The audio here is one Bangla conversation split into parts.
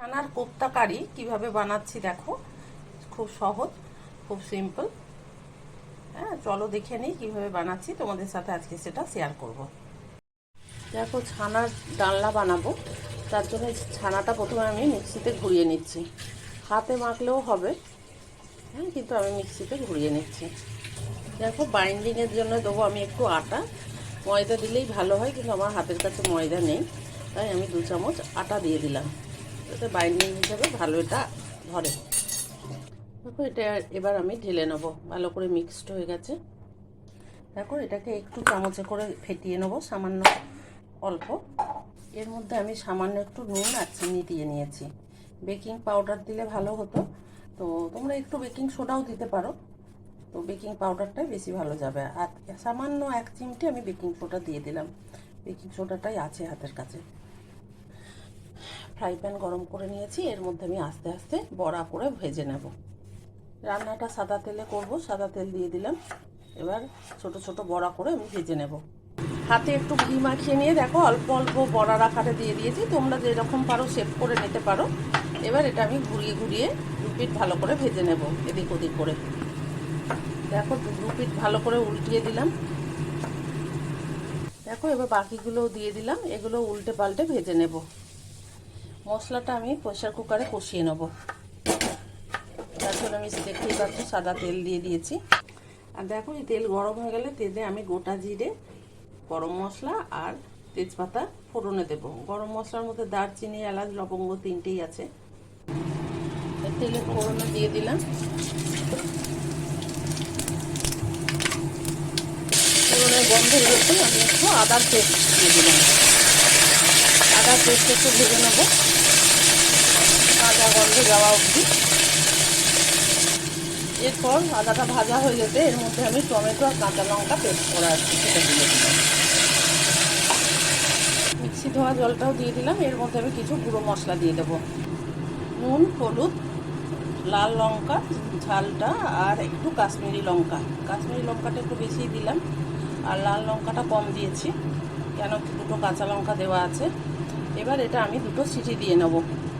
ছানার কোপ্তা কারি কীভাবে বানাচ্ছি দেখো। খুব সহজ, খুব সিম্পল হ্যাঁ চলো দেখে নিই কীভাবে বানাচ্ছি। তোমাদের সাথে আজকে সেটা শেয়ার করব। দেখো, ছানার ডালনা বানাবো। তার জন্য ছানাটা প্রথমে আমি মিক্সিতে ঘুরিয়ে নিচ্ছি। হাতে মাখলেও হবে। হ্যাঁ কিন্তু আমি মিক্সিতে ঘুরিয়ে নিচ্ছি। দেখো বাইন্ডিংয়ের জন্য দেবো আমি একটু আটা। ময়দা দিলেই ভালো হয়, কিন্তু আমার হাতের কাছে ময়দা নেই। তাই আমি দু চামচ আটা দিয়ে দিলাম। যাতে বাইন্ডিং হিসাবে ভালো এটা ধরে। দেখো, এটা এবার আমি ঢেলে নেব, ভালো করে মিক্সড হয়ে গেছে। দেখো, এটাকে একটু চামচে করে ফেটিয়ে নেব, সামান্য অল্প। এর মধ্যে আমি সামান্য একটু নুন আর চিনি দিয়ে নিয়েছি। বেকিং পাউডার দিলে ভালো হতো। তো তোমরা একটু বেকিং সোডাও দিতে পারো। তো বেকিং পাউডারটাই বেশি ভালো যাবে। আর সামান্য এক চিমটি আমি বেকিং সোডা দিয়ে দিলাম। বেকিং সোডাটাই আছে হাতের কাছে। ফ্রাই প্যান গরম করে নিয়েছি। এর মধ্যে আমি আস্তে আস্তে বড়া করে ভেজে নেব। রান্নাটা সাদা তেলে করব, সাদা তেল দিয়ে দিলাম। এবার ছোট ছোট বড়া করে আমি ভেজে নেব। হাতে একটু ঘি মাখিয়ে নিয়ে দেখো, অল্প অল্প বড়ার আকারে দিয়ে দিয়েছি। তোমরা যেরকম পারো শেপ করে নিতে পারো। এবার এটা আমি ঘুরিয়ে ঘুরিয়ে দু পিঠ ভালো করে ভেজে নেব, এদিক ওদিক করে। দেখো, দু পিঠ ভালো করে উল্টিয়ে দিলাম। দেখো, এবার বাকিগুলোও দিয়ে দিলাম। এগুলো উল্টে পাল্টে ভেজে নেব। মশলাটা আমি প্রেশার কুকারে কষিয়ে নেব। তার জন্য আমি দেখতেই পাচ্ছ, সাদা তেল দিয়ে দিয়েছি। আর দেখো, এই তেল গরম হয়ে গেলে তেলে আমি গোটা জিরে, গরম মশলা আর তেজপাতা ফোড়নে দেব। গরম মশলার মধ্যে দারচিনি, এলাচ, লবঙ্গ তিনটেই আছে। তেলে ফোড়নে দিয়ে দিলাম। ফোড়নের গন্ধ বেরোতে আমি একটু আদার পেস্ট দিয়ে দিলাম। আদার পেস্ট একটু ভেজে নেব। আদা গন্ধ যাওয়া অবধি। এরপর আদাটা ভাজা হয়ে যেতে এর মধ্যে আমি টমেটো আর কাঁচা লঙ্কা পেস্ট করা আছে, সেটা দিয়ে দিলাম। মিক্সি ধোয়া জলটাও দিয়ে দিলাম, এর মধ্যে আমি কিছু গুঁড়ো মশলা দিয়ে দেবো। নুন, হলুদ, লাল লঙ্কা, ঝালটা, আর একটু কাশ্মীরি লঙ্কা। কাশ্মীরি লঙ্কাটা একটু বেশি দিলাম, আর লাল লঙ্কাটা কম দিয়েছি, কেন দুটো কাঁচা লঙ্কা দেওয়া আছে। এবার এটা আমি দুটো সিটি দিয়ে নেব।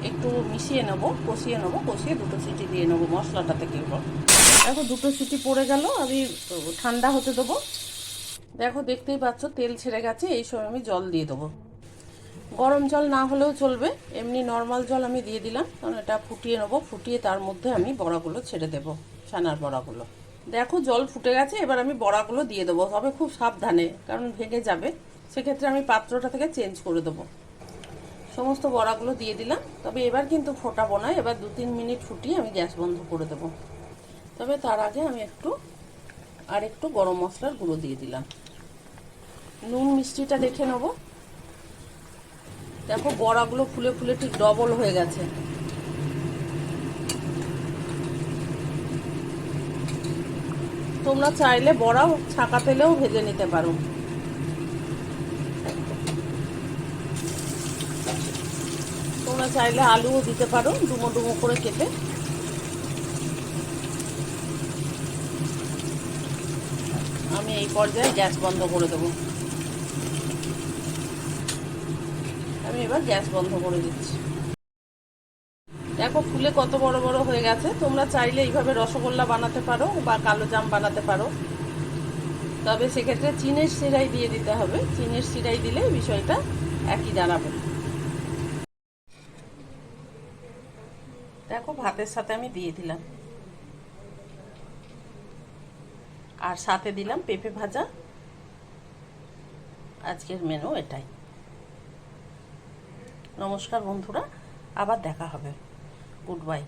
একটু মিশিয়ে নেব, কষিয়ে নেব, কষিয়ে দুটো সিটি দিয়ে নেব মশলাটা থেকে দেখো দুটো সিটি পড়ে গেল, আমি ঠান্ডা হতে দেবো। দেখো দেখতেই পাচ্ছ তেল ছেড়ে গেছে, এই সময় আমি জল দিয়ে দেবো। গরম জল না হলেও চলবে, এমনি নর্মাল জল আমি দিয়ে দিলাম, কারণ এটা ফুটিয়ে নেব, ফুটিয়ে তার মধ্যে আমি বড়াগুলো ছেড়ে দেবো, ছানার বড়াগুলো। দেখো জল ফুটে গেছে, এবার আমি বড়াগুলো দিয়ে দেবো, তবে খুব সাবধানে, কারণ ভেঙে যাবে। সেক্ষেত্রে আমি পাত্রটা থেকে চেঞ্জ করে দেবো। সমস্ত বড়াগুলো দিয়ে দিলাম। তবে এবার কিন্তু ফোটাবো না, এবার দু তিন মিনিট ফুটিয়ে আমি গ্যাস বন্ধ করে দেবো। তবে তার আগে আমি একটু, আর একটু গরম মশলার গুঁড়ো দিয়ে দিলাম। নুন মিষ্টিটা দেখে নেব। দেখো বড়াগুলো ফুলে ফুলে ঠিক ডবল হয়ে গেছে। তোমরা চাইলে বড়াও, ছাকা তেলেও ভেজে নিতে পারো। তোমরা চাইলে আলুও দিতে পারো, ডুমো ডুমো করে কেটে। আমি এই পর্যায়ে গ্যাস বন্ধ করে দেবো। আমি এবার গ্যাস বন্ধ করে দিচ্ছি। দেখো, ফুলে কত বড় বড় হয়ে গেছে। তোমরা চাইলে এইভাবে রসগোল্লা বানাতে পারো বা কালো জাম বানাতে পারো। তবে সেক্ষেত্রে চিনের সিরাই দিয়ে দিতে হবে। চিনের সিরাই দিলে বিষয়টা একই দাঁড়াবে দেখো ভাতের সাথে আমি দিয়ে দিলাম। আর সাথে দিলাম পেঁপে ভাজা। আজকের মেনু এটাই। নমস্কার বন্ধুরা, আবার দেখা হবে। Good bye